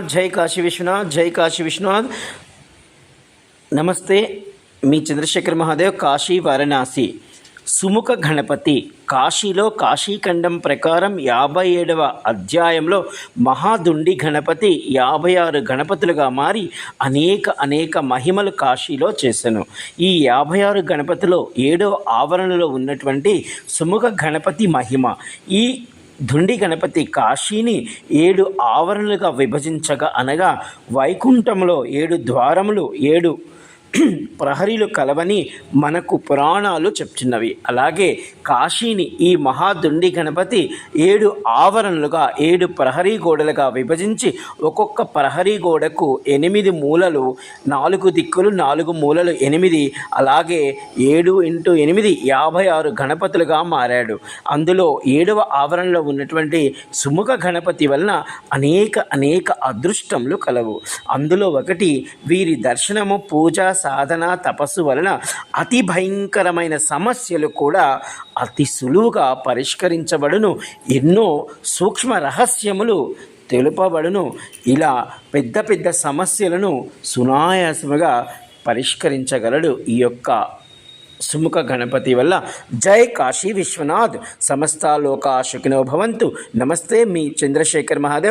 జై కాశీ విశ్వనాథ్ జై కాశీ విశ్వనాథ్. నమస్తే మీ చంద్రశేఖర్ మహాదేవ్ కాశీ వారణాసి. సుముఖ గణపతి కాశీలో కాశీఖండం ప్రకారం యాభై ఏడవ అధ్యాయంలో మహాదుండి గణపతి యాభై ఆరు గణపతులుగా మారి అనేక అనేక మహిమలు కాశీలో చేశాను ఈ యాభై ఆరు గణపతిలో ఏడవ ఆవరణలో ఉన్నటువంటి సుముఖ గణపతి మహిమ. ఈ ధుండి గణపతి కాశీని ఏడు ఆవరణలుగా విభజించగా అనగా వైకుంఠంలో ఏడు ద్వారములు ఏడు ప్రహరీలు కలవని మనకు పురాణాలు చెప్తున్నవి. అలాగే కాశీని ఈ మహాదుండి గణపతి ఏడు ఆవరణలుగా ఏడు ప్రహరీ గోడలుగా విభజించి ఒక్కొక్క ప్రహరీ గోడకు ఎనిమిది మూలలు నాలుగు దిక్కులు నాలుగు మూలలు ఎనిమిది అలాగే ఏడు ఇంటూ ఎనిమిది యాభై ఆరు గణపతులుగా మారాడు. అందులో ఏడవ ఆవరణలో ఉన్నటువంటి సుముఖ గణపతి వలన అనేక అనేక అదృష్టములు కలవు. అందులో ఒకటి వీరి దర్శనము పూజ సాధన తపస్సు వలన అతి భయంకరమైన సమస్యలు కూడా అతి సులువుగా పరిష్కరించబడును. ఎన్నో సూక్ష్మ రహస్యములు తెలుపబడును. ఇలా పెద్ద పెద్ద సమస్యలను సునాయాసముగా పరిష్కరించగలడు ఈ యొక్క సుముఖ గణపతి వల్ల. జై కాశీ విశ్వనాథ్. సమస్త లోకా సుఖినో భవంతు. నమస్తే మీ చంద్రశేఖర్ మహాదేవ్.